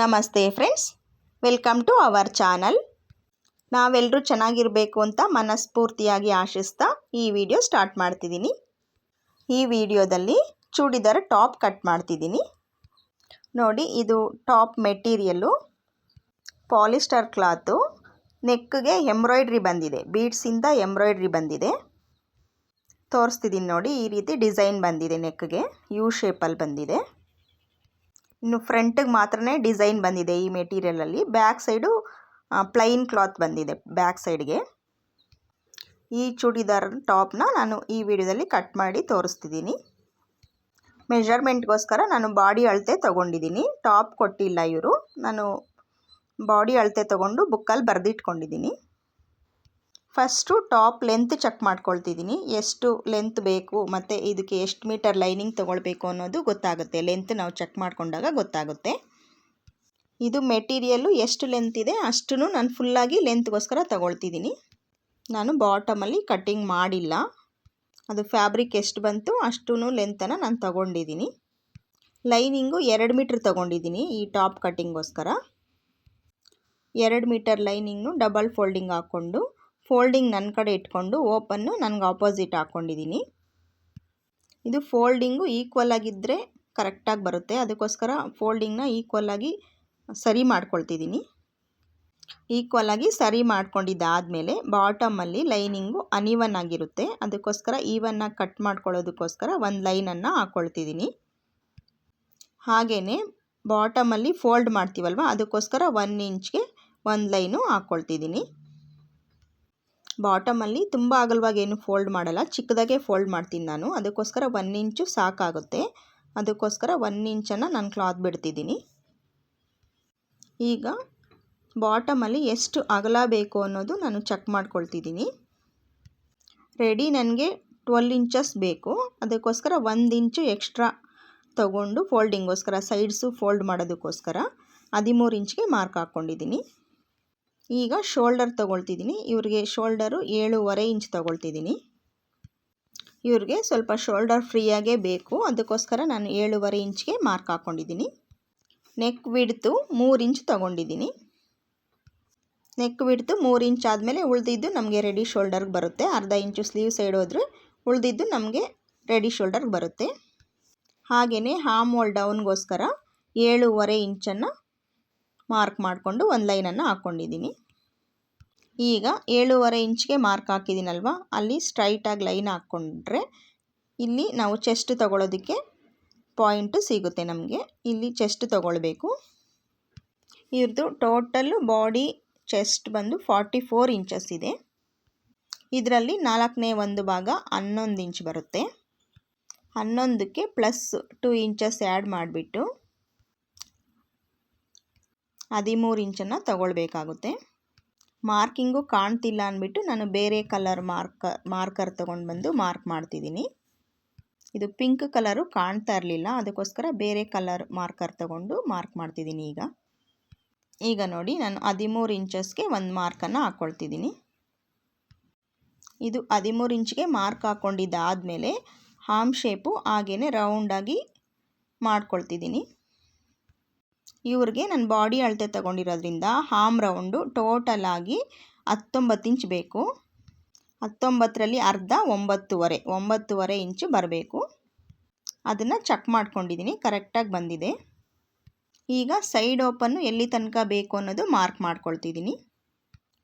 ನಮಸ್ತೆ friends, welcome to our channel. ನಾವೆಲ್ಲರೂ ಚೆನ್ನಾಗಿರಬೇಕು ಅಂತ ಮನಸ್ಫೂರ್ತಿಯಾಗಿ ಆಶಿಸ್ತಾ ಈ ವಿಡಿಯೋ ಸ್ಟಾರ್ಟ್ ಮಾಡ್ತಿದ್ದೀನಿ. ಈ ವಿಡಿಯೋದಲ್ಲಿ ಚೂಡಿದಾರ ಟಾಪ್ ಕಟ್ ಮಾಡ್ತಿದ್ದೀನಿ. ನೋಡಿ, ಇದು ಟಾಪ್ ಮೆಟೀರಿಯಲ್ಲು, ಪಾಲಿಸ್ಟರ್ ಕ್ಲಾತು ನೆಕ್ಗೆ ಎಂಬ್ರಾಯ್ಡ್ರಿ ಬಂದಿದೆ, ಬೀಡ್ಸಿಂದ ಎಂಬ್ರಾಯ್ಡ್ರಿ ಬಂದಿದೆ. ತೋರಿಸ್ತಿದ್ದೀನಿ ನೋಡಿ, ಈ ರೀತಿ ಡಿಸೈನ್ ಬಂದಿದೆ ನೆಕ್ಗೆ ಯು ಶೇಪಲ್ಲಿ ಬಂದಿದೆ. ಇನ್ನು ಫ್ರಂಟಿಗೆ ಮಾತ್ರ ಡಿಸೈನ್ ಬಂದಿದೆ ಈ ಮೆಟೀರಿಯಲಲ್ಲಿ. ಬ್ಯಾಕ್ ಸೈಡು ಪ್ಲೈನ್ ಕ್ಲಾತ್ ಬಂದಿದೆ ಬ್ಯಾಕ್ ಸೈಡ್ಗೆ. ಈ ಚೂಡಿದಾರ್ ಟಾಪ್ನ ನಾನು ಈ ವಿಡಿಯೋದಲ್ಲಿ ಕಟ್ ಮಾಡಿ ತೋರಿಸ್ತಿದ್ದೀನಿ. ಮೆಷರ್ಮೆಂಟ್ಗೋಸ್ಕರ ನಾನು ಬಾಡಿ ಅಳತೆ ತೊಗೊಂಡಿದ್ದೀನಿ. ಟಾಪ್ ಕೊಟ್ಟಿಲ್ಲ ಇವರು. ನಾನು ಬಾಡಿ ಅಳತೆ ತೊಗೊಂಡು ಬುಕ್ಕಲ್ಲಿ ಬರೆದಿಟ್ಕೊಂಡಿದ್ದೀನಿ. ಫಸ್ಟು ಟಾಪ್ ಲೆಂತ್ ಚೆಕ್ ಮಾಡ್ಕೊಳ್ತಿದ್ದೀನಿ. ಎಷ್ಟು ಲೆಂತ್ ಬೇಕು ಮತ್ತು ಇದಕ್ಕೆ ಎಷ್ಟು ಮೀಟರ್ ಲೈನಿಂಗ್ ತೊಗೊಳ್ಬೇಕು ಅನ್ನೋದು ಗೊತ್ತಾಗುತ್ತೆ. ಲೆಂತ್ ನಾವು ಚೆಕ್ ಮಾಡಿಕೊಂಡಾಗ ಗೊತ್ತಾಗುತ್ತೆ. ಇದು ಮೆಟೀರಿಯಲ್ಲು ಎಷ್ಟು ಲೆಂತ್ ಇದೆ ಅಷ್ಟು ನಾನು ಫುಲ್ಲಾಗಿ ಲೆಂತ್ಗೋಸ್ಕರ ತೊಗೊಳ್ತಿದ್ದೀನಿ. ನಾನು ಬಾಟಮಲ್ಲಿ ಕಟ್ಟಿಂಗ್ ಮಾಡಿಲ್ಲ. ಅದು ಫ್ಯಾಬ್ರಿಕ್ ಎಷ್ಟು ಬಂತು ಅಷ್ಟೂ ಲೆಂತನ್ನು ನಾನು ತೊಗೊಂಡಿದ್ದೀನಿ. ಲೈನಿಂಗು ಎರಡು ಮೀಟ್ರ್ ತೊಗೊಂಡಿದ್ದೀನಿ ಈ ಟಾಪ್ ಕಟ್ಟಿಂಗ್ಗೋಸ್ಕರ. ಎರಡು ಮೀಟರ್ ಲೈನಿಂಗ್ನು ಡಬಲ್ ಫೋಲ್ಡಿಂಗ್ ಹಾಕ್ಕೊಂಡು ಫೋಲ್ಡಿಂಗ್ ನನ್ನ ಕಡೆ ಇಟ್ಕೊಂಡು ಓಪನ್ನು ನನಗೆ ಆಪೋಸಿಟ್ ಹಾಕ್ಕೊಂಡಿದ್ದೀನಿ ಇದು ಫೋಲ್ಡಿಂಗು ಈಕ್ವಲ್ ಆಗಿದ್ದರೆ ಕರೆಕ್ಟಾಗಿ ಬರುತ್ತೆ. ಅದಕ್ಕೋಸ್ಕರ ಫೋಲ್ಡಿಂಗ್ನ ಈಕ್ವಲ್ ಆಗಿ ಸರಿ ಮಾಡ್ಕೊಳ್ತಿದ್ದೀನಿ ಈಕ್ವಲ್ ಆಗಿ ಸರಿ ಮಾಡ್ಕೊಂಡಿದ್ದಾದಮೇಲೆ ಬಾಟಮಲ್ಲಿ ಲೈನಿಂಗು ಅನಿವನ್ ಆಗಿರುತ್ತೆ. ಅದಕ್ಕೋಸ್ಕರ ಈವನ್ನಾಗಿ ಕಟ್ ಮಾಡ್ಕೊಳ್ಳೋದಕ್ಕೋಸ್ಕರ ಒಂದು ಲೈನನ್ನು ಹಾಕ್ಕೊಳ್ತಿದ್ದೀನಿ ಹಾಗೆಯೇ ಬಾಟಮಲ್ಲಿ ಫೋಲ್ಡ್ ಮಾಡ್ತೀವಲ್ವ, ಅದಕ್ಕೋಸ್ಕರ ಒನ್ ಇಂಚ್ಗೆ ಒಂದು ಲೈನು ಹಾಕ್ಕೊಳ್ತಿದ್ದೀನಿ ಬಾಟಮಲ್ಲಿ ತುಂಬ ಅಗಲವಾಗಿ ಏನು ಫೋಲ್ಡ್ ಮಾಡಲ್ಲ. ಚಿಕ್ಕದಾಗೆ ಫೋಲ್ಡ್ ಮಾಡ್ತೀನಿ ನಾನು. ಅದಕ್ಕೋಸ್ಕರ ಒನ್ ಇಂಚು ಸಾಕಾಗುತ್ತೆ. ಅದಕ್ಕೋಸ್ಕರ ಒನ್ ಇಂಚನ್ನು ನಾನು ಕ್ಲಾತ್ ಬಿಡ್ತಿದ್ದೀನಿ. ಈಗ ಬಾಟಮಲ್ಲಿ ಎಷ್ಟು ಅಗಲ ಬೇಕು ಅನ್ನೋದು ನಾನು ಚೆಕ್ ಮಾಡ್ಕೊಳ್ತಿದ್ದೀನಿ. ರೆಡಿ ನನಗೆ ಟ್ವೆಲ್ ಇಂಚಸ್ ಬೇಕು. ಅದಕ್ಕೋಸ್ಕರ ಒಂದು ಇಂಚು ಎಕ್ಸ್ಟ್ರಾ ತಗೊಂಡು ಫೋಲ್ಡಿಂಗೋಸ್ಕರ ಸೈಡ್ಸು ಫೋಲ್ಡ್ ಮಾಡೋದಕ್ಕೋಸ್ಕರ ಹದಿಮೂರು ಇಂಚ್ಗೆ ಮಾರ್ಕ್ ಹಾಕ್ಕೊಂಡಿದ್ದೀನಿ ಈಗ ಶೋಲ್ಡರ್ ತೊಗೊಳ್ತಿದ್ದೀನಿ. ಇವ್ರಿಗೆ ಶೋಲ್ಡರು ಏಳೂವರೆ ಇಂಚ್ ತೊಗೊಳ್ತಿದ್ದೀನಿ. ಇವ್ರಿಗೆ ಸ್ವಲ್ಪ ಶೋಲ್ಡರ್ ಫ್ರೀಯಾಗೇ ಬೇಕು. ಅದಕ್ಕೋಸ್ಕರ ನಾನು ಏಳೂವರೆ ಇಂಚ್ಗೆ ಮಾರ್ಕ್ ಹಾಕ್ಕೊಂಡಿದ್ದೀನಿ ನೆಕ್ ವಿಡ್ತು ಮೂರು ಇಂಚ್ ತೊಗೊಂಡಿದ್ದೀನಿ. ನೆಕ್ ವಿಡ್ತು ಮೂರು ಇಂಚ್ ಆದಮೇಲೆ ಉಳಿದಿದ್ದು ನಮಗೆ ರೆಡಿ ಶೋಲ್ಡರ್ಗೆ ಬರುತ್ತೆ. ಅರ್ಧ ಇಂಚು ಸ್ಲೀವ್ ಸೈಡ್ ಹೋದರೆ ಉಳಿದಿದ್ದು ನಮಗೆ ರೆಡಿ ಶೋಲ್ಡರ್ಗೆ ಬರುತ್ತೆ. ಹಾಗೆಯೇ ಹಾಮ್ ಹೋಲ್ ಡೌನ್ಗೋಸ್ಕರ ಏಳೂವರೆ ಇಂಚನ್ನು ಮಾರ್ಕ್ ಮಾಡಿಕೊಂಡು ಒಂದು ಲೈನನ್ನು ಹಾಕ್ಕೊಂಡಿದ್ದೀನಿ. ಈಗ ಏಳುವರೆ ಇಂಚ್ಗೆ ಮಾರ್ಕ್ ಹಾಕಿದ್ದೀನಲ್ವ? ಅಲ್ಲಿ ಸ್ಟ್ರೈಟಾಗಿ ಲೈನ್ ಹಾಕ್ಕೊಂಡ್ರೆ ಇಲ್ಲಿ ನಾವು ಚೆಸ್ಟ್ ತಗೊಳ್ಳೋದಕ್ಕೆ ಪಾಯಿಂಟು ಸಿಗುತ್ತೆ ನಮಗೆ. ಇಲ್ಲಿ ಚೆಸ್ಟ್ ತಗೊಳ್ಬೇಕು. ಇವ್ರದ್ದು ಟೋಟಲ್ಲು ಬಾಡಿ ಚೆಸ್ಟ್ ಬಂದು ಫಾರ್ಟಿ ಫೋರ್ ಇಂಚಸ್ ಇದೆ. ಇದರಲ್ಲಿ ನಾಲ್ಕನೇ ಒಂದು ಭಾಗ ಹನ್ನೊಂದು ಇಂಚ್ ಬರುತ್ತೆ. ಹನ್ನೊಂದಕ್ಕೆ ಪ್ಲಸ್ ಟೂ ಇಂಚಸ್ ಆ್ಯಡ್ ಮಾಡಿಬಿಟ್ಟು ಹದಿಮೂರು ಇಂಚನ್ನು ತಗೊಳ್ಬೇಕಾಗುತ್ತೆ. ಮಾರ್ಕಿಂಗು ಕಾಣ್ತಿಲ್ಲ ಅಂದ್ಬಿಟ್ಟು ನಾನು ಬೇರೆ ಕಲರ್ ಮಾರ್ಕ, ಮಾರ್ಕರ್ ತೊಗೊಂಡು ಬಂದು ಮಾರ್ಕ್ ಮಾಡ್ತಿದ್ದೀನಿ. ಇದು ಪಿಂಕ್ ಕಲರು ಕಾಣ್ತಾ ಇರಲಿಲ್ಲ, ಅದಕ್ಕೋಸ್ಕರ ಬೇರೆ ಕಲರ್ ಮಾರ್ಕರ್ ತೊಗೊಂಡು ಮಾರ್ಕ್ ಮಾಡ್ತಿದ್ದೀನಿ ಈಗ. ಈಗ ನೋಡಿ, ನಾನು ಹದಿಮೂರು ಇಂಚಸ್ಗೆ ಒಂದು ಮಾರ್ಕನ್ನು ಹಾಕ್ಕೊಳ್ತಿದ್ದೀನಿ ಇದು ಹದಿಮೂರು ಇಂಚ್ಗೆ ಮಾರ್ಕ್ ಹಾಕ್ಕೊಂಡಿದ್ದಾದಮೇಲೆ ಹಾಮ್ ಶೇಪು ಹಾಗೆಯೇ ರೌಂಡಾಗಿ ಮಾಡ್ಕೊಳ್ತಿದ್ದೀನಿ. ಇವ್ರಿಗೆ ನಾನು ಬಾಡಿ ಅಳತೆ ತಗೊಂಡಿರೋದ್ರಿಂದ ಹಾಮ್ ರೌಂಡು ಟೋಟಲ್ ಆಗಿ ಹತ್ತೊಂಬತ್ತು ಇಂಚ್ ಬೇಕು. ಹತ್ತೊಂಬತ್ತರಲ್ಲಿ ಅರ್ಧ, ಒಂಬತ್ತುವರೆ ಒಂಬತ್ತುವರೆ ಇಂಚು ಬರಬೇಕು. ಅದನ್ನು ಚೆಕ್ ಮಾಡ್ಕೊಂಡಿದ್ದೀನಿ ಕರೆಕ್ಟಾಗಿ ಬಂದಿದೆ. ಈಗ ಸೈಡ್ ಓಪನ್ನು ಎಲ್ಲಿ ತನಕ ಬೇಕು ಅನ್ನೋದು ಮಾರ್ಕ್ ಮಾಡ್ಕೊಳ್ತಿದ್ದೀನಿ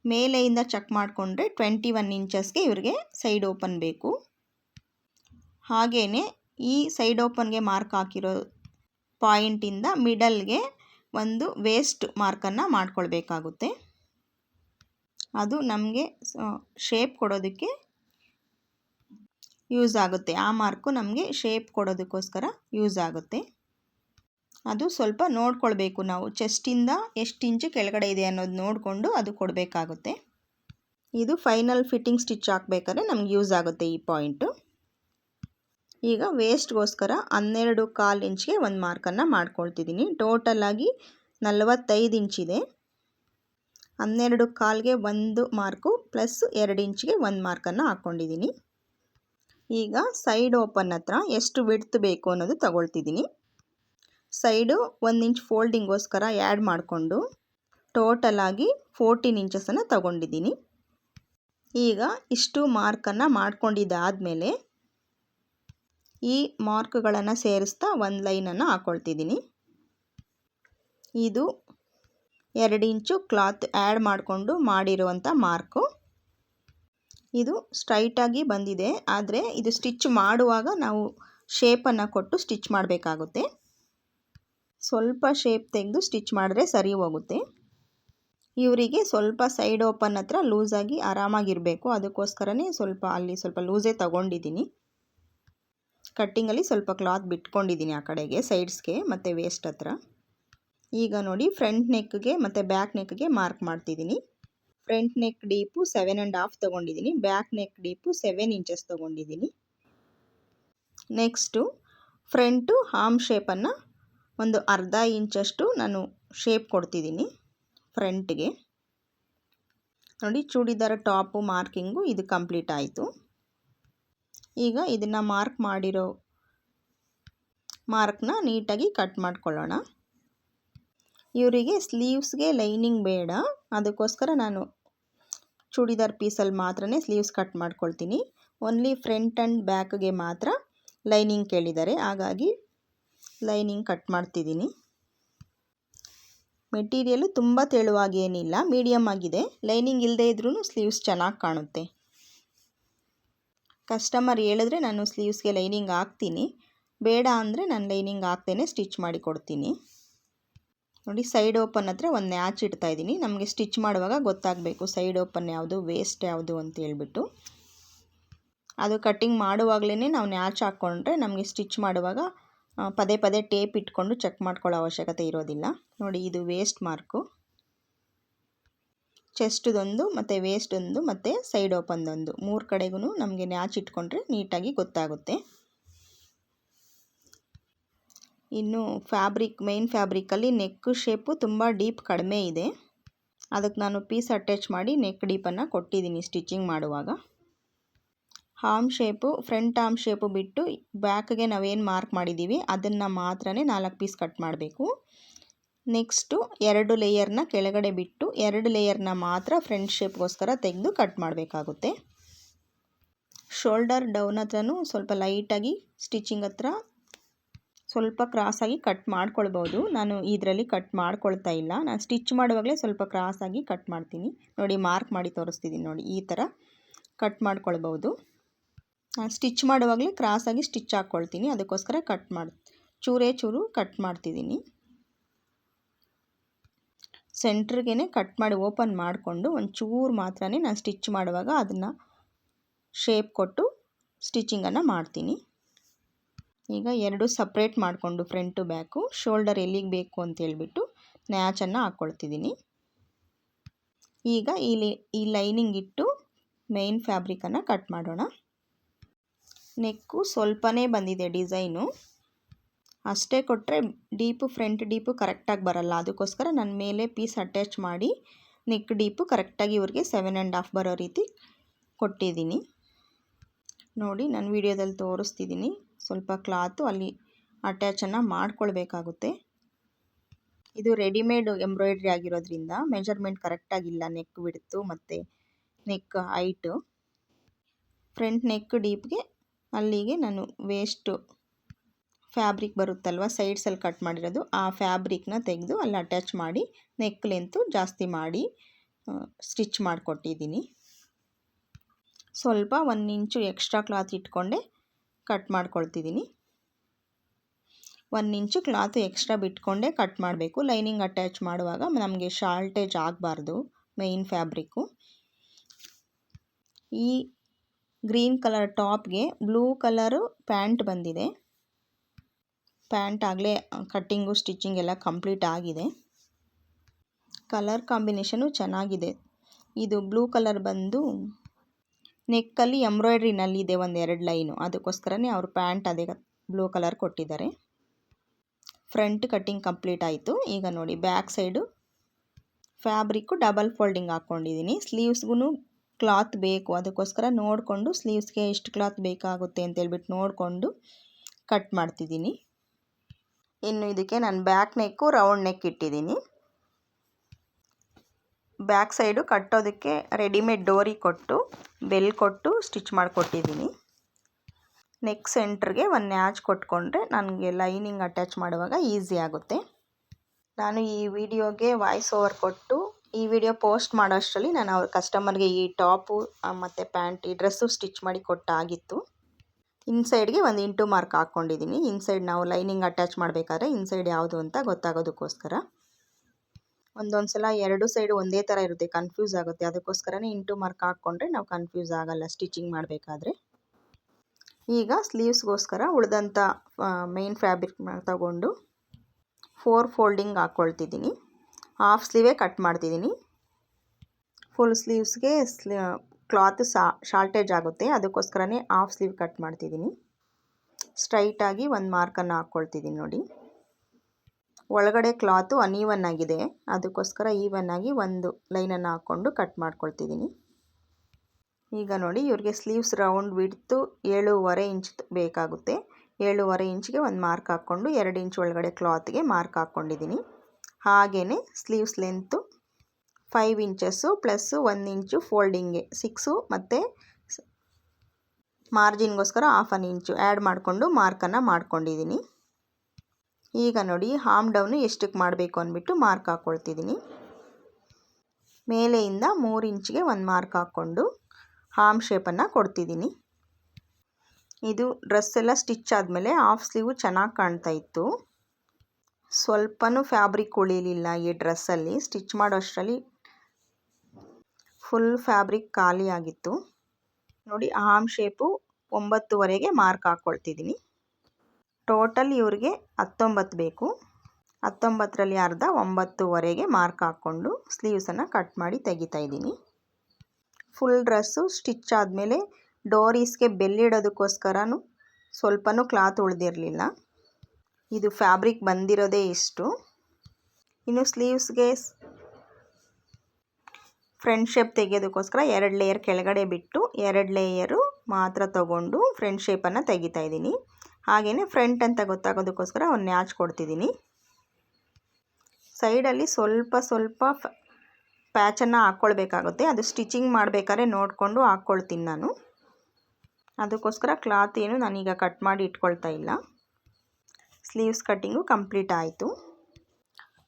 ಮೇಲೆಯಿಂದ ಚೆಕ್ ಮಾಡಿಕೊಂಡ್ರೆ ಟ್ವೆಂಟಿ ಒನ್ ಇಂಚಸ್ಗೆ ಇವ್ರಿಗೆ ಸೈಡ್ ಓಪನ್ ಬೇಕು. ಹಾಗೆಯೇ ಈ ಸೈಡ್ ಓಪನ್ಗೆ ಮಾರ್ಕ್ ಹಾಕಿರೋ ಪಾಯಿಂಟಿಂದ ಮಿಡಲ್ಗೆ ಒಂದು ವೇಸ್ಟ್ ಮಾರ್ಕನ್ನು ಮಾಡಿಕೊಳ್ಬೇಕಾಗುತ್ತೆ. ಅದು ನಮಗೆ ಶೇಪ್ ಕೊಡೋದಕ್ಕೆ ಯೂಸ್ ಆಗುತ್ತೆ. ಆ ಮಾರ್ಕು ನಮಗೆ ಶೇಪ್ ಕೊಡೋದಕ್ಕೋಸ್ಕರ ಯೂಸ್ ಆಗುತ್ತೆ. ಅದು ಸ್ವಲ್ಪ ನೋಡ್ಕೊಳ್ಬೇಕು ನಾವು. ಚೆಸ್ಟಿಂದ ಎಷ್ಟು ಇಂಚು ಕೆಳಗಡೆ ಇದೆ ಅನ್ನೋದು ನೋಡಿಕೊಂಡು ಅದು ಕೊಡಬೇಕಾಗುತ್ತೆ. ಇದು ಫೈನಲ್ ಫಿಟ್ಟಿಂಗ್ ಸ್ಟಿಚ್ ಹಾಕ್ಬೇಕಾದ್ರೆ ನಮ್ಗೆ ಯೂಸ್ ಆಗುತ್ತೆ ಈ ಪಾಯಿಂಟು ಈಗ ವೇಸ್ಟ್ಗೋಸ್ಕರ ಹನ್ನೆರಡು ಕಾಲು ಇಂಚ್ಗೆ ಒಂದು ಮಾರ್ಕನ್ನು ಮಾಡ್ಕೊಳ್ತಿದ್ದೀನಿ. ಟೋಟಲಾಗಿ ನಲವತ್ತೈದು ಇಂಚಿದೆ ಹನ್ನೆರಡು ಕಾಲ್ಗೆ ಒಂದು ಮಾರ್ಕು ಪ್ಲಸ್ ಎರಡು ಇಂಚ್ಗೆ ಒಂದು ಮಾರ್ಕನ್ನು ಹಾಕ್ಕೊಂಡಿದ್ದೀನಿ ಈಗ ಸೈಡ್ ಓಪನ್ ಹತ್ರ ಎಷ್ಟು ವಿಡ್ತ್ ಬೇಕು ಅನ್ನೋದು ತಗೊಳ್ತಿದ್ದೀನಿ. ಸೈಡು ಒಂದು ಇಂಚ್ ಫೋಲ್ಡಿಂಗೋಸ್ಕರ ಆ್ಯಡ್ ಮಾಡಿಕೊಂಡು ಟೋಟಲಾಗಿ ಫೋರ್ಟೀನ್ ಇಂಚಸನ್ನು ತಗೊಂಡಿದ್ದೀನಿ. ಈಗ ಇಷ್ಟು ಮಾರ್ಕನ್ನು ಮಾಡ್ಕೊಂಡಿದ್ದಾದಮೇಲೆ ಈ ಮಾರ್ಕ್ಗಳನ್ನು ಸೇರಿಸ್ತಾ ಒಂದು ಲೈನನ್ನು ಹಾಕ್ಕೊಳ್ತಿದ್ದೀನಿ ಇದು ಎರಡು ಇಂಚು ಕ್ಲಾತ್ ಆ್ಯಡ್ ಮಾಡಿಕೊಂಡು ಮಾಡಿರುವಂಥ ಮಾರ್ಕು. ಇದು ಸ್ಟ್ರೈಟಾಗಿ ಬಂದಿದೆ, ಆದರೆ ಇದು ಸ್ಟಿಚ್ ಮಾಡುವಾಗ ನಾವು ಶೇಪನ್ನು ಕೊಟ್ಟು ಸ್ಟಿಚ್ ಮಾಡಬೇಕಾಗುತ್ತೆ. ಸ್ವಲ್ಪ ಶೇಪ್ ತೆಗೆದು ಸ್ಟಿಚ್ ಮಾಡಿದ್ರೆ ಸರಿ ಹೋಗುತ್ತೆ. ಇವರಿಗೆ ಸ್ವಲ್ಪ ಸೈಡ್ ಓಪನ್ ಹತ್ರ ಲೂಸಾಗಿ ಆರಾಮಾಗಿರಬೇಕು, ಅದಕ್ಕೋಸ್ಕರನೇ ಸ್ವಲ್ಪ ಅಲ್ಲಿ ಸ್ವಲ್ಪ ಲೂಸೇ ತಗೊಂಡಿದ್ದೀನಿ. ಕಟ್ಟಿಂಗಲ್ಲಿ ಸ್ವಲ್ಪ ಕ್ಲಾತ್ ಬಿಟ್ಕೊಂಡಿದ್ದೀನಿ ಆ ಕಡೆಗೆ, ಸೈಡ್ಸ್ಗೆ ಮತ್ತು ವೇಸ್ಟ್ ಹತ್ರ. ಈಗ ನೋಡಿ ಫ್ರಂಟ್ ನೆಕ್ಗೆ ಮತ್ತು ಬ್ಯಾಕ್ ನೆಕ್ಗೆ ಮಾರ್ಕ್ ಮಾಡ್ತಿದ್ದೀನಿ. Front neck deep seven and half ತೊಗೊಂಡಿದ್ದೀನಿ back neck deep seven inches ತೊಗೊಂಡಿದ್ದೀನಿ. ನೆಕ್ಸ್ಟು ಫ್ರಂಟು ಹಾಮ್ ಶೇಪನ್ನು ಒಂದು ಅರ್ಧ ಇಂಚಷ್ಟು ನಾನು ಶೇಪ್ ಕೊಡ್ತಿದ್ದೀನಿ ಫ್ರಂಟ್ಗೆ ನೋಡಿ ಚೂಡಿದಾರ ಟಾಪು ಮಾರ್ಕಿಂಗು ಇದು ಕಂಪ್ಲೀಟ್ ಆಯಿತು. ಈಗ ಇದನ್ನು ಮಾರ್ಕ್ ಮಾಡಿರೋ ಮಾರ್ಕ್ನ ನೀಟಾಗಿ ಕಟ್ ಮಾಡ್ಕೊಳ್ಳೋಣ. ಇವರಿಗೆ ಸ್ಲೀವ್ಸ್ಗೆ ಲೈನಿಂಗ್ ಬೇಡ. ಅದಕ್ಕೋಸ್ಕರ ನಾನು ಚೂಡಿದಾರ್ ಪೀಸಲ್ಲಿ ಮಾತ್ರ ಸ್ಲೀವ್ಸ್ ಕಟ್ ಮಾಡ್ಕೊಳ್ತೀನಿ. ಓನ್ಲಿ ಫ್ರಂಟ್ ಆ್ಯಂಡ್ ಬ್ಯಾಕ್ಗೆ ಮಾತ್ರ ಲೈನಿಂಗ್ ಕೇಳಿದ್ದಾರೆ. ಹಾಗಾಗಿ ಲೈನಿಂಗ್ ಕಟ್ ಮಾಡ್ತಿದ್ದೀನಿ. ಮೆಟೀರಿಯಲು ತುಂಬ ತೆಳುವಾಗಿ ಏನಿಲ್ಲ ಮೀಡಿಯಮ್ ಆಗಿದೆ. ಲೈನಿಂಗ್ ಇಲ್ಲದೇ ಇದ್ರೂ ಸ್ಲೀವ್ಸ್ ಚೆನ್ನಾಗಿ ಕಾಣುತ್ತೆ. ಕಸ್ಟಮರ್ ಹೇಳಿದ್ರೆ ನಾನು ಸ್ಲೀವ್ಸ್ಗೆ ಲೈನಿಂಗ್ ಹಾಕ್ತೀನಿ. ಬೇಡ ಅಂದರೆ ನಾನು ಲೈನಿಂಗ್ ಹಾಕ್ತೇನೆ ಸ್ಟಿಚ್ ಮಾಡಿ ಕೊಡ್ತೀನಿ. ನೋಡಿ, ಸೈಡ್ ಓಪನ್ ಹತ್ರ ಒಂದು ನ್ಯಾಚ್ ಇಡ್ತಾ ಇದ್ದೀನಿ. ನಮಗೆ ಸ್ಟಿಚ್ ಮಾಡುವಾಗ ಗೊತ್ತಾಗಬೇಕು ಸೈಡ್ ಓಪನ್ ಯಾವುದು, ವೇಸ್ಟ್ ಯಾವುದು ಅಂತ ಹೇಳ್ಬಿಟ್ಟು. ಅದು ಕಟ್ಟಿಂಗ್ ಮಾಡುವಾಗಲೇ ನಾವು ನ್ಯಾಚ್ ಹಾಕ್ಕೊಂಡ್ರೆ ನಮಗೆ ಸ್ಟಿಚ್ ಮಾಡುವಾಗ ಪದೇ ಪದೇ ಟೇಪ್ ಇಟ್ಕೊಂಡು ಚೆಕ್ ಮಾಡ್ಕೊಳ್ಳೋ ಅವಶ್ಯಕತೆ ಇರೋದಿಲ್ಲ. ನೋಡಿ, ಇದು ವೇಸ್ಟ್ ಮಾರ್ಕು. ಚೆಸ್ಟ್ದೊಂದು, ಮತ್ತು ವೇಸ್ಟೊಂದು ಮತ್ತು ಸೈಡ್ ಓಪನ್ದೊಂದು. ಮೂರು ಕಡೆಗೂ ನಮಗೆ ನ್ಯಾಚ್ ಇಟ್ಕೊಂಡ್ರೆ ನೀಟಾಗಿ ಗೊತ್ತಾಗುತ್ತೆ. ಇನ್ನು ಫ್ಯಾಬ್ರಿಕ್, ಮೈನ್ ಫ್ಯಾಬ್ರಿಕಲ್ಲಿ ನೆಕ್ ಶೇಪು ತುಂಬ ಡೀಪ್ ಕಡಿಮೆ ಇದೆ. ಅದಕ್ಕೆ ನಾನು ಪೀಸ್ ಅಟ್ಯಾಚ್ ಮಾಡಿ ನೆಕ್ ಡೀಪನ್ನು ಕೊಟ್ಟಿದ್ದೀನಿ ಸ್ಟಿಚಿಂಗ್ ಮಾಡುವಾಗ. Arm shape, front arm shape ಬಿಟ್ಟು ಬ್ಯಾಕ್ಗೆ ನಾವೇನು ಮಾರ್ಕ್ ಮಾಡಿದ್ದೀವಿ, ಅದನ್ನು ಮಾತ್ರನೇ ನಾಲ್ಕು ಪೀಸ್ ಕಟ್ ಮಾಡಬೇಕು. ನೆಕ್ಸ್ಟು ಎರಡು ಲೇಯರ್ನ ಕೆಳಗಡೆ ಬಿಟ್ಟು ಎರಡು ಲೇಯರ್ನ ಮಾತ್ರ ಫ್ರಂಟ್ ಶೇಪ್ಗೋಸ್ಕರ ತೆಗೆದು ಕಟ್ ಮಾಡಬೇಕಾಗುತ್ತೆ. ಶೋಲ್ಡರ್ ಡೌನ್ ಹತ್ರನೂ ಸ್ವಲ್ಪ ಲೈಟಾಗಿ ಸ್ಟಿಚಿಂಗ್ ಹತ್ರ ಸ್ವಲ್ಪ ಕ್ರಾಸಾಗಿ ಕಟ್ ಮಾಡ್ಕೊಳ್ಬೋದು. ನಾನು ಇದರಲ್ಲಿ ಕಟ್ ಮಾಡ್ಕೊಳ್ತಾ ಇಲ್ಲ. ನಾನು ಸ್ಟಿಚ್ ಮಾಡುವಾಗಲೇ ಸ್ವಲ್ಪ ಕ್ರಾಸಾಗಿ ಕಟ್ ಮಾಡ್ತೀನಿ. ನೋಡಿ, ಮಾರ್ಕ್ ಮಾಡಿ ತೋರಿಸ್ತಿದ್ದೀನಿ ನೋಡಿ, ಈ ಥರ ಕಟ್ ಮಾಡ್ಕೊಳ್ಬೋದು. ನಾನು ಸ್ಟಿಚ್ ಮಾಡುವಾಗಲೇ ಕ್ರಾಸಾಗಿ ಸ್ಟಿಚ್ ಹಾಕ್ಕೊಳ್ತೀನಿ. ಅದಕ್ಕೋಸ್ಕರ ಕಟ್ ಮಾಡಿ ಚೂರೇ ಚೂರು ಕಟ್ ಮಾಡ್ತಿದ್ದೀನಿ ಸೆಂಟ್ರಿಗೇ ಕಟ್ ಮಾಡಿ ಓಪನ್ ಮಾಡಿಕೊಂಡು ಒಂದು ಚೂರು ಮಾತ್ರನೇ ನಾನು ಸ್ಟಿಚ್ ಮಾಡುವಾಗ ಅದನ್ನು ಶೇಪ್ ಕೊಟ್ಟು ಸ್ಟಿಚಿಂಗನ್ನು ಮಾಡ್ತೀನಿ. ಈಗ ಎರಡು ಸಪ್ರೇಟ್ ಮಾಡಿಕೊಂಡು ಫ್ರಂಟು ಬ್ಯಾಕು, ಶೋಲ್ಡರ್ ಎಲ್ಲಿಗೆ ಬೇಕು ಅಂತ ಹೇಳ್ಬಿಟ್ಟು ನ್ಯಾಚನ್ನು ಹಾಕ್ಕೊಳ್ತಿದ್ದೀನಿ. ಈಗ ಇಲ್ಲಿ ಈ ಲೈನಿಂಗ್ ಇಟ್ಟು ಮೇನ್ ಫ್ಯಾಬ್ರಿಕನ್ನು ಕಟ್ ಮಾಡೋಣ. ನೆಕ್ಕು ಸ್ವಲ್ಪನೇ ಬಂದಿದೆ ಡಿಸೈನು. ಅಷ್ಟೇ ಕೊಟ್ಟರೆ ಡೀಪು ಫ್ರಂಟ್ ಡೀಪು ಕರೆಕ್ಟಾಗಿ ಬರಲ್ಲ. ಅದಕ್ಕೋಸ್ಕರ ನನ್ನ ಮೇಲೆ ಪೀಸ್ ಅಟ್ಯಾಚ್ ಮಾಡಿ ನೆಕ್ ಡೀಪು ಕರೆಕ್ಟಾಗಿ ಇವ್ರಿಗೆ ಸೆವೆನ್ ಆ್ಯಂಡ್ ಹಾಫ್ ಬರೋ ರೀತಿ ಕೊಟ್ಟಿದ್ದೀನಿ. ನೋಡಿ ನಾನು ವಿಡಿಯೋದಲ್ಲಿ ತೋರಿಸ್ತಿದ್ದೀನಿ. ಸ್ವಲ್ಪ ಕ್ಲಾತು ಅಲ್ಲಿ ಅಟ್ಯಾಚನ್ನು ಮಾಡ್ಕೊಳ್ಬೇಕಾಗುತ್ತೆ. ಇದು ರೆಡಿಮೇಡ್ ಎಂಬ್ರಾಯ್ಡ್ರಿ ಆಗಿರೋದ್ರಿಂದ ಮೆಜರ್ಮೆಂಟ್ ಕರೆಕ್ಟಾಗಿಲ್ಲ. ನೆಕ್ ಬಿಡ್ತು ಮತ್ತು ನೆಕ್ ಹೈಟು. ಫ್ರಂಟ್ ನೆಕ್ ಡೀಪ್ಗೆ ಅಲ್ಲಿಗೆ ನಾನು ವೇಸ್ಟು ಫ್ಯಾಬ್ರಿಕ್ ಬರುತ್ತಲ್ವ? ಸೈಡ್ಸಲ್ಲಿ ಕಟ್ ಮಾಡಿರೋದು. ಆ ಫ್ಯಾಬ್ರಿಕ್ನ ತೆಗೆದು ಅಲ್ಲಿ ಅಟ್ಯಾಚ್ ಮಾಡಿ ನೆಕ್ ಲೆಂತು ಜಾಸ್ತಿ ಮಾಡಿ ಸ್ಟಿಚ್ ಮಾಡಿಕೊಟ್ಟಿದ್ದೀನಿ. ಸ್ವಲ್ಪ ಒಂದು ಇಂಚು ಎಕ್ಸ್ಟ್ರಾ ಕ್ಲಾತ್ ಇಟ್ಕೊಂಡೆ ಕಟ್ ಮಾಡ್ಕೊಳ್ತಿದ್ದೀನಿ. ಒಂದು ಇಂಚು ಕ್ಲಾತ್ ಎಕ್ಸ್ಟ್ರಾ ಬಿಟ್ಕೊಂಡೆ ಕಟ್ ಮಾಡಬೇಕು. ಲೈನಿಂಗ್ ಅಟ್ಯಾಚ್ ಮಾಡುವಾಗ ನಮಗೆ ಶಾರ್ಟೇಜ್ ಆಗಬಾರ್ದು ಮೈನ್ ಫ್ಯಾಬ್ರಿಕ್ಕು ಈ ಗ್ರೀನ್ ಕಲರ್ ಟಾಪ್ಗೆ ಬ್ಲೂ ಕಲರು ಪ್ಯಾಂಟ್ ಬಂದಿದೆ. ಪ್ಯಾಂಟ್ ಆಗಲೇ ಕಟ್ಟಿಂಗು, ಸ್ಟಿಚಿಂಗ್ ಎಲ್ಲ ಕಂಪ್ಲೀಟ್ ಆಗಿದೆ. ಕಲರ್ ಕಾಂಬಿನೇಷನು ಚೆನ್ನಾಗಿದೆ. ಇದು ಬ್ಲೂ ಕಲರ್ ಬಂದು ನೆಕ್ಕಲ್ಲಿ ಎಂಬ್ರಾಯ್ಡ್ರಿನಲ್ಲಿದೆ ಒಂದು ಎರಡು ಲೈನು. ಅದಕ್ಕೋಸ್ಕರನೇ ಅವರು ಪ್ಯಾಂಟ್ ಅದೇ ಬ್ಲೂ ಕಲರ್ ಕೊಟ್ಟಿದ್ದಾರೆ. ಫ್ರಂಟ್ ಕಟ್ಟಿಂಗ್ ಕಂಪ್ಲೀಟ್ ಆಯಿತು. ಈಗ ನೋಡಿ, back side fabric double folding ಹಾಕ್ಕೊಂಡಿದ್ದೀನಿ. ಸ್ಲೀವ್ಸ್ಗೂ ಕ್ಲಾತ್ ಬೇಕು. ಅದಕ್ಕೋಸ್ಕರ ನೋಡಿಕೊಂಡು ಸ್ಲೀವ್ಸ್ಗೆ ಎಷ್ಟು ಕ್ಲಾತ್ ಬೇಕಾಗುತ್ತೆ ಅಂತೇಳ್ಬಿಟ್ಟು ನೋಡಿಕೊಂಡು ಕಟ್ ಮಾಡ್ತಿದ್ದೀನಿ. ಇನ್ನು ಇದಕ್ಕೆ ನಾನು ಬ್ಯಾಕ್ ನೆಕ್ಕು ರೌಂಡ್ ನೆಕ್ ಇಟ್ಟಿದ್ದೀನಿ. ಬ್ಯಾಕ್ ಸೈಡು ಕಟ್ಟೋದಕ್ಕೆ ರೆಡಿಮೇಡ್ ಡೋರಿ ಕೊಟ್ಟು ಬೆಲ್ ಕೊಟ್ಟು ಸ್ಟಿಚ್ ಮಾಡಿಕೊಟ್ಟಿದ್ದೀನಿ. ನೆಕ್ ಸೆಂಟ್ರಿಗೆ ಒಂದು ನ್ಯಾಚ್ ಕೊಟ್ಕೊಂಡ್ರೆ ನನಗೆ ಲೈನಿಂಗ್ ಅಟ್ಯಾಚ್ ಮಾಡುವಾಗ ಈಸಿ ಆಗುತ್ತೆ. ನಾನು ಈ ವಿಡಿಯೋಗೆ ವಾಯ್ಸ್ ಓವರ್ ಕೊಟ್ಟು, ಈ ವಿಡಿಯೋ ಪೋಸ್ಟ್ ಮಾಡೋಷ್ಟರಲ್ಲಿ ನಾನು ಅವ್ರ ಕಸ್ಟಮರ್ಗೆ ಈ ಟಾಪು ಮತ್ತು ಪ್ಯಾಂಟ್ ಈ ಡ್ರೆಸ್ಸು ಸ್ಟಿಚ್ ಮಾಡಿ ಕೊಟ್ಟಾಗಿತ್ತು. ಇನ್ಸೈಡ್ಗೆ ಒಂದು ಇಂಟು ಮಾರ್ಕ್ ಹಾಕ್ಕೊಂಡಿದ್ದೀನಿ. ಇನ್ಸೈಡ್ ನಾವು ಲೈನಿಂಗ್ ಅಟ್ಯಾಚ್ ಮಾಡಬೇಕಾದ್ರೆ ಇನ್ಸೈಡ್ ಯಾವುದು ಅಂತ ಗೊತ್ತಾಗೋದಕ್ಕೋಸ್ಕರ. ಒಂದೊಂದು ಸಲ ಎರಡು ಸೈಡ್ ಒಂದೇ ಥರ ಇರುತ್ತೆ ಕನ್ಫ್ಯೂಸ್ ಆಗುತ್ತೆ. ಅದಕ್ಕೋಸ್ಕರನೇ ಇಂಟು ಮಾರ್ಕ್ ಹಾಕ್ಕೊಂಡ್ರೆ ನಾವು ಕನ್ಫ್ಯೂಸ್ ಆಗಲ್ಲ ಸ್ಟಿಚಿಂಗ್ ಮಾಡಬೇಕಾದ್ರೆ. ಈಗ ಸ್ಲೀವ್ಸ್ಗೋಸ್ಕರ ಉಳಿದಂಥ ಮೇನ್ ಫ್ಯಾಬ್ರಿಕ್ ತಗೊಂಡು ಫೋರ್ ಫೋಲ್ಡಿಂಗ್ ಹಾಕ್ಕೊಳ್ತಿದ್ದೀನಿ ಹಾಫ್ ಸ್ಲೀವೇ ಕಟ್ ಮಾಡ್ತಿದ್ದೀನಿ. ಫುಲ್ ಸ್ಲೀವ್ಸ್ಗೆ ಸ್ಲಿ ಕ್ಲಾತ್ ಶಾರ್ಟೇಜ್ ಆಗುತ್ತೆ. ಅದಕ್ಕೋಸ್ಕರನೇ ಹಾಫ್ ಸ್ಲೀವ್ ಕಟ್ ಮಾಡ್ತಿದ್ದೀನಿ. ಸ್ಟ್ರೈಟಾಗಿ ಒಂದು ಮಾರ್ಕನ್ನು ಹಾಕ್ಕೊಳ್ತಿದ್ದೀನಿ ನೋಡಿ. ಒಳಗಡೆ ಕ್ಲಾತು ಅನ್ಈವನ್ ಆಗಿದೆ. ಅದಕ್ಕೋಸ್ಕರ ಈವನ್ ಆಗಿ ಒಂದು ಲೈನನ್ನು ಹಾಕ್ಕೊಂಡು ಕಟ್ ಮಾಡ್ಕೊಳ್ತಿದ್ದೀನಿ. ಈಗ ನೋಡಿ, ಇವ್ರಿಗೆ ಸ್ಲೀವ್ಸ್ ರೌಂಡ್ ಬಿಡ್ತು ಏಳೂವರೆ ಇಂಚ್ ಬೇಕಾಗುತ್ತೆ. ಏಳೂವರೆ ಇಂಚ್ಗೆ ಒಂದು ಮಾರ್ಕ್ ಹಾಕ್ಕೊಂಡು ಎರಡು ಇಂಚ್ ಒಳಗಡೆ ಕ್ಲಾತ್ಗೆ ಮಾರ್ಕ್ ಹಾಕ್ಕೊಂಡಿದ್ದೀನಿ. ಹಾಗೆಯೇ sleeves length five inches plus one inch ಫೋಲ್ಡಿಂಗೆ six ಮತ್ತು ಮಾರ್ಜಿನ್ಗೋಸ್ಕರ ಹಾಫ್ ಅನ್ ಇಂಚು ಆ್ಯಡ್ ಮಾಡಿಕೊಂಡು ಮಾರ್ಕನ್ನು ಮಾಡ್ಕೊಂಡಿದ್ದೀನಿ ಈಗ ನೋಡಿ ಹಾಮ್ ಡೌನು ಎಷ್ಟಕ್ಕೆ ಮಾಡಬೇಕು ಅಂದ್ಬಿಟ್ಟು ಮಾರ್ಕ್ ಹಾಕ್ಕೊಳ್ತಿದ್ದೀನಿ ಮೇಲೆಯಿಂದ ಮೂರು ಇಂಚಿಗೆ ಒಂದು ಮಾರ್ಕ್ ಹಾಕ್ಕೊಂಡು ಹಾಮ್ ಶೇಪನ್ನು ಕೊಡ್ತಿದ್ದೀನಿ ಇದು ಡ್ರೆಸ್ ಎಲ್ಲ ಸ್ಟಿಚ್ ಆದಮೇಲೆ ಹಾಫ್ ಸ್ಲೀವು ಚೆನ್ನಾಗಿ ಕಾಣ್ತಾ ಇತ್ತು. ಸ್ವಲ್ಪನೂ ಫ್ಯಾಬ್ರಿಕ್ ಉಳಿಲಿಲ್ಲ ಈ ಡ್ರೆಸ್ಸಲ್ಲಿ ಸ್ಟಿಚ್ ಮಾಡೋ ಅಷ್ಟರಲ್ಲಿ ಫುಲ್ ಫ್ಯಾಬ್ರಿಕ್ ಖಾಲಿ ಆಗಿತ್ತು. ನೋಡಿ ಆಮ್ ಶೇಪು ಒಂಬತ್ತುವರೆಗೆ ಮಾರ್ಕ್ ಹಾಕ್ಕೊಳ್ತಿದ್ದೀನಿ ಟೋಟಲ್ ಇವ್ರಿಗೆ ಹತ್ತೊಂಬತ್ತು ಬೇಕು. ಹತ್ತೊಂಬತ್ತರಲ್ಲಿ ಅರ್ಧ, ಒಂಬತ್ತುವರೆಗೆ ಮಾರ್ಕ್ ಹಾಕ್ಕೊಂಡು ಸ್ಲೀವ್ಸನ್ನು ಕಟ್ ಮಾಡಿ ತೆಗಿತಾ ಇದ್ದೀನಿ. ಫುಲ್ ಡ್ರೆಸ್ಸು ಸ್ಟಿಚ್ ಆದಮೇಲೆ ಡೋರೀಸ್ಗೆ ಬೆಲ್ಲಿಡೋದಕ್ಕೋಸ್ಕರನೂ ಸ್ವಲ್ಪನೂ ಕ್ಲಾತ್ ಉಳಿದಿರಲಿಲ್ಲ. ಇದು ಫ್ಯಾಬ್ರಿಕ್ ಬಂದಿರೋದೇ ಇಷ್ಟು. ಇನ್ನು ಸ್ಲೀವ್ಸ್ಗೆ ಫ್ರಂಟ್ ಶೇಪ್ ತೆಗೆಯೋದಕ್ಕೋಸ್ಕರ ಎರಡು ಲೇಯರ್ ಕೆಳಗಡೆ ಬಿಟ್ಟು ಎರಡು ಲೇಯರು ಮಾತ್ರ ತಗೊಂಡು ಫ್ರೆಂಡ್ ಶೇಪನ್ನು ತೆಗಿತಾ ಇದ್ದೀನಿ. ಹಾಗೆಯೇ ಫ್ರಂಟ್ ಅಂತ ಗೊತ್ತಾಗೋದಕ್ಕೋಸ್ಕರ ನ್ಯಾಚ್ ಕೊಡ್ತಿದ್ದೀನಿ. ಸೈಡಲ್ಲಿ ಸ್ವಲ್ಪ ಸ್ವಲ್ಪ ಪ್ಯಾಚನ್ನು ಹಾಕ್ಕೊಳ್ಬೇಕಾಗುತ್ತೆ ಅದು ಸ್ಟಿಚಿಂಗ್ ಮಾಡಬೇಕಾದ್ರೆ ನೋಡಿಕೊಂಡು ಹಾಕ್ಕೊಳ್ತೀನಿ ನಾನು. ಅದಕ್ಕೋಸ್ಕರ ಕ್ಲಾತ್ ಏನು ನಾನೀಗ ಕಟ್ ಮಾಡಿ ಇಟ್ಕೊಳ್ತಾ ಇಲ್ಲ. ಸ್ಲೀವ್ಸ್ ಕಟ್ಟಿಂಗು ಕಂಪ್ಲೀಟ್ ಆಯಿತು.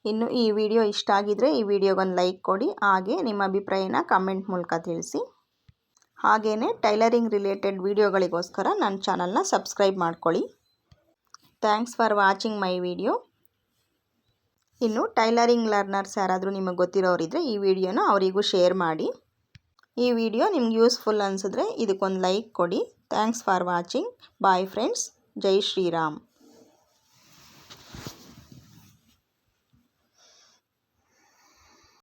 ಇನ್ನು ಈ ವಿಡಿಯೋ ಇಷ್ಟ ಆಗಿದರೆ ಈ ವಿಡಿಯೋಗೊಂದು ಲೈಕ್ ಕೊಡಿ, ಹಾಗೆ ನಿಮ್ಮ ಅಭಿಪ್ರಾಯನ ಕಮೆಂಟ್ ಮೂಲಕ ತಿಳಿಸಿ. ಹಾಗೇ ಟೈಲರಿಂಗ್ ರಿಲೇಟೆಡ್ ವಿಡಿಯೋಗಳಿಗೋಸ್ಕರ ನನ್ನ ಚಾನಲ್ನ ಸಬ್ಸ್ಕ್ರೈಬ್ ಮಾಡ್ಕೊಳ್ಳಿ. Thanks for watching my video. ಇನ್ನು ಟೈಲರಿಂಗ್ ಲರ್ನರ್ಸ್ ಯಾರಾದರೂ ನಿಮಗೆ ಗೊತ್ತಿರೋರಿದ್ದರೆ ಈ ವಿಡಿಯೋನ ಅವರಿಗೂ ಶೇರ್ ಮಾಡಿ. ಈ ವಿಡಿಯೋ ನಿಮ್ಗೆ ಯೂಸ್ಫುಲ್ ಅನಿಸಿದ್ರೆ ಇದಕ್ಕೊಂದು ಲೈಕ್ ಕೊಡಿ. Thanks for watching. Bye friends. Jai Shriram.